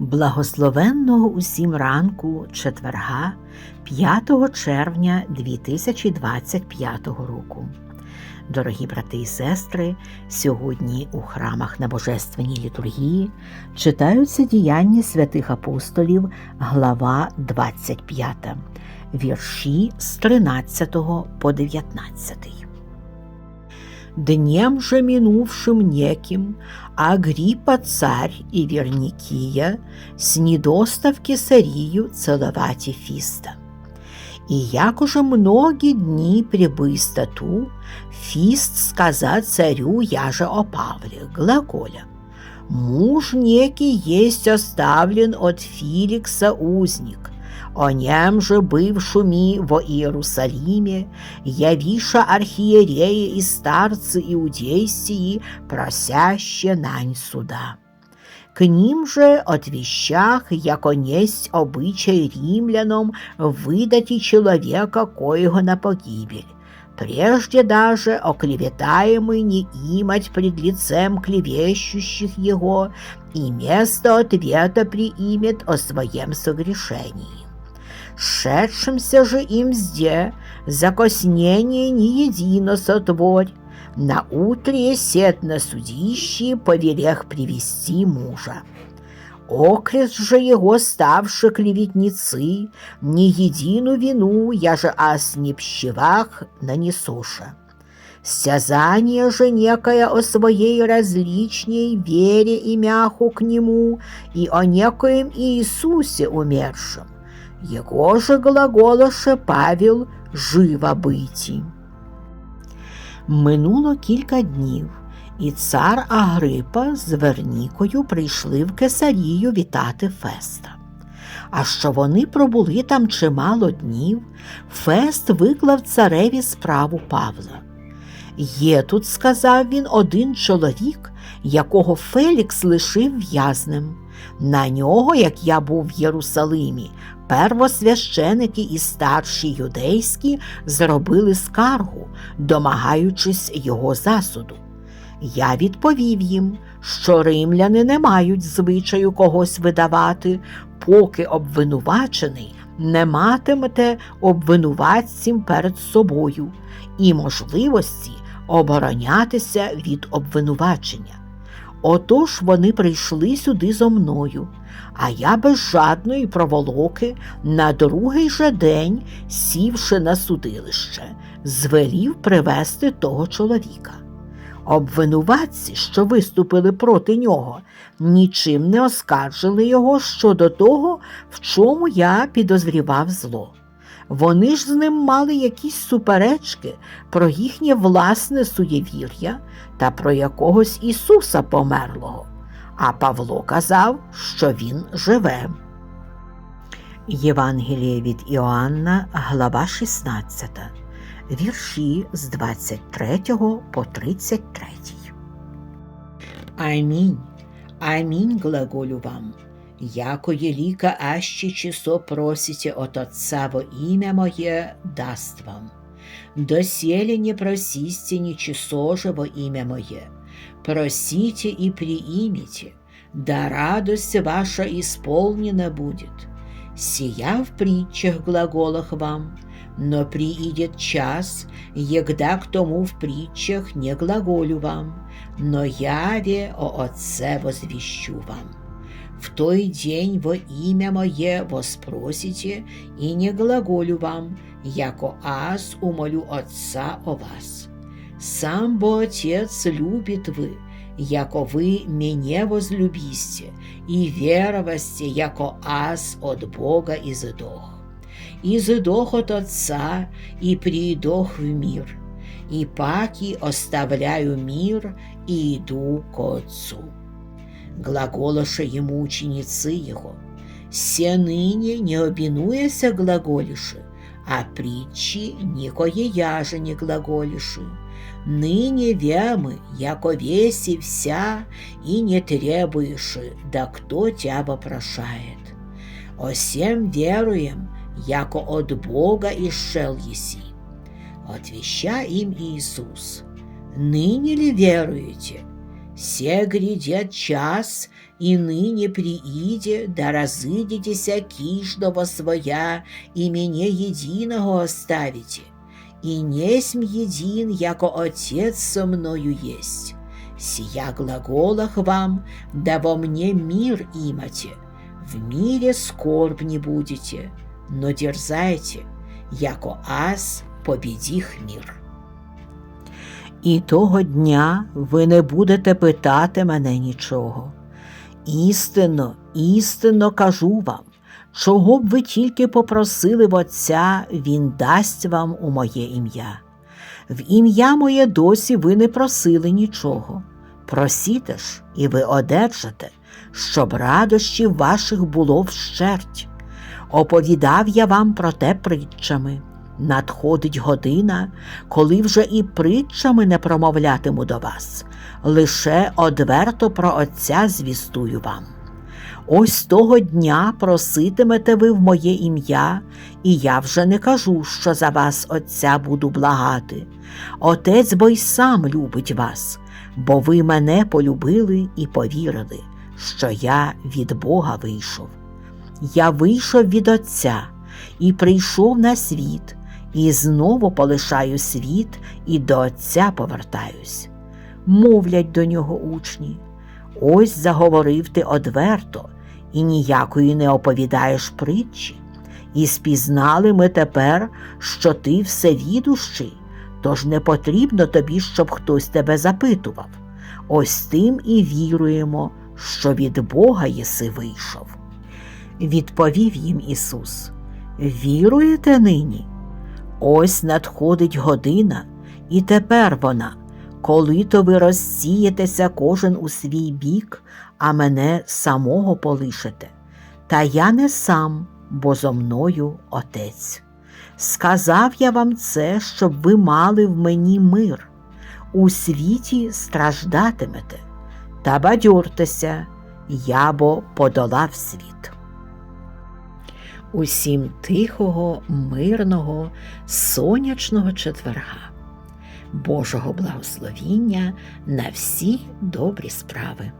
Благословенного усім ранку четверга 5 червня 2025 року. Дорогі брати і сестри, сьогодні у храмах на Божественній літургії читаються діяння святих апостолів, глава 25, вірші з 13 по 19. Днем же минувшим неким Агриппа царь и Верникия снидоста в Кесарию целовать Фиста. И як уже многие дни прибыста ту, Фист сказать царю я же о Павле, глаголя. Муж некий есть оставлен от Филикса узник, о нем же бывшу ми во Иерусалиме, явиша архиереи и старцы иудейсии, просяще нань суда. К ним же от вещах, яко несть обычай римлянам, выдати человека, коего на погибель. Прежде даже оклеветаемый не имать пред лицем клевещущих его, и место ответа приимет о своем согрешении. Шедшимся же им зде, закоснение не едино сотворь, на утре сет на судищи повелех привести мужа. Окрест же его ставши клеветницы, не едину вину, я же ас не пщевах нанесуша. Стязание же некое о своей различней вере и мяху к нему, и о некоем Иисусе умершем. Его же глаголоше Павел «живо биті». Минуло кілька днів, і цар Агрипа з Вернікою прийшли в Кесарію вітати Феста. А що вони пробули там чимало днів, Фест виклав цареві справу Павла. Є тут, сказав він, один чоловік, якого Фелікс лишив в'язнем. На нього, як я був в Єрусалимі, первосвященики і старші юдейські зробили скаргу, домагаючись його засуду. Я відповів їм, що римляни не мають звичаю когось видавати, поки обвинувачений не матимете обвинуватцям перед собою і можливості оборонятися від обвинувачення. Отож вони прийшли сюди зо мною, а я без жадної проволоки на другий же день, сівши на судилище, звелів привести того чоловіка. Обвинуватці, що виступили проти нього, нічим не оскаржили його щодо того, в чому я підозрівав зло. Вони ж з ним мали якісь суперечки про їхнє власне суєвір'я та про якогось Ісуса померлого, а Павло казав, що Він живе. Євангеліє від Іоанна, глава 16, вірші з 23 по 33. Амінь. Амінь глаголю вам. Яко елика аще часо просите от Отца во имя Мое, даст вам. Доселе не просите ни часо же во имя Мое. Просите и приимите, да радость ваша исполнена будет. Сия в притчах глаголах вам, но приидет час, егда к тому в притчах не глаголю вам, но яве о Отце возвещу вам. В той день во имя Мое воспросите, и не глаголю вам, яко аз умолю Отца о вас. Сам бо Отец любит вы, яко вы мене возлюбисте, и веровасте, яко аз от Бога изыдох. Изыдох от Отца, и приидох в мир, и паки оставляю мир, и иду к Отцу глаголоша ему ученицы его. Се ныне не обинуяся глаголиши, а притчи никое яже не глаголиши. Ныне вямы, яко веси вся, и не требуеши, да кто тебя вопрошает. О всем веруем, яко от Бога исшел еси. Отвеща им Иисус, ныне ли веруете? Се грядет час, и ныне прииде, да разыдетеся киждого своя, и мне единого оставите. И несмь един, яко Отец со мною есть. Сия глаголах вам, да во мне мир имате. В мире скорбь не будете, но дерзайте, яко аз победих мир. І того дня ви не будете питати мене нічого. Істинно, істинно кажу вам, чого б ви тільки попросили в Отця, Він дасть вам у моє ім'я. В ім'я моє досі ви не просили нічого. Просіте ж, і ви одержите, щоб радощів ваших було вщерть. Оповідав я вам про те притчами. Надходить година, коли вже і притчами не промовлятиму до вас, лише одверто про Отця звістую вам. Ось того дня проситимете ви в моє ім'я, і я вже не кажу, що за вас Отця буду благати. Отець бо й сам любить вас, бо ви мене полюбили і повірили, що я від Бога вийшов. Я вийшов від Отця і прийшов на світ, і знову полишаю світ і до Отця повертаюсь. Мовлять до нього учні. Ось заговорив ти одверто, і ніякої не оповідаєш притчі. І спізнали ми тепер, що ти всевідущий, тож не потрібно тобі, щоб хтось тебе запитував. Ось тим і віруємо, що від Бога єси вийшов. Відповів їм Ісус: Віруєте нині? Ось надходить година, і тепер вона, коли то ви розсієтеся кожен у свій бік, а мене самого полишите. Та я не сам, бо зо мною Отець. Сказав я вам це, щоб ви мали в мені мир. У світі страждатимете, та бадьортеся, я бо подолав світ. Усім тихого, мирного, сонячного четверга, Божого благословіння на всі добрі справи.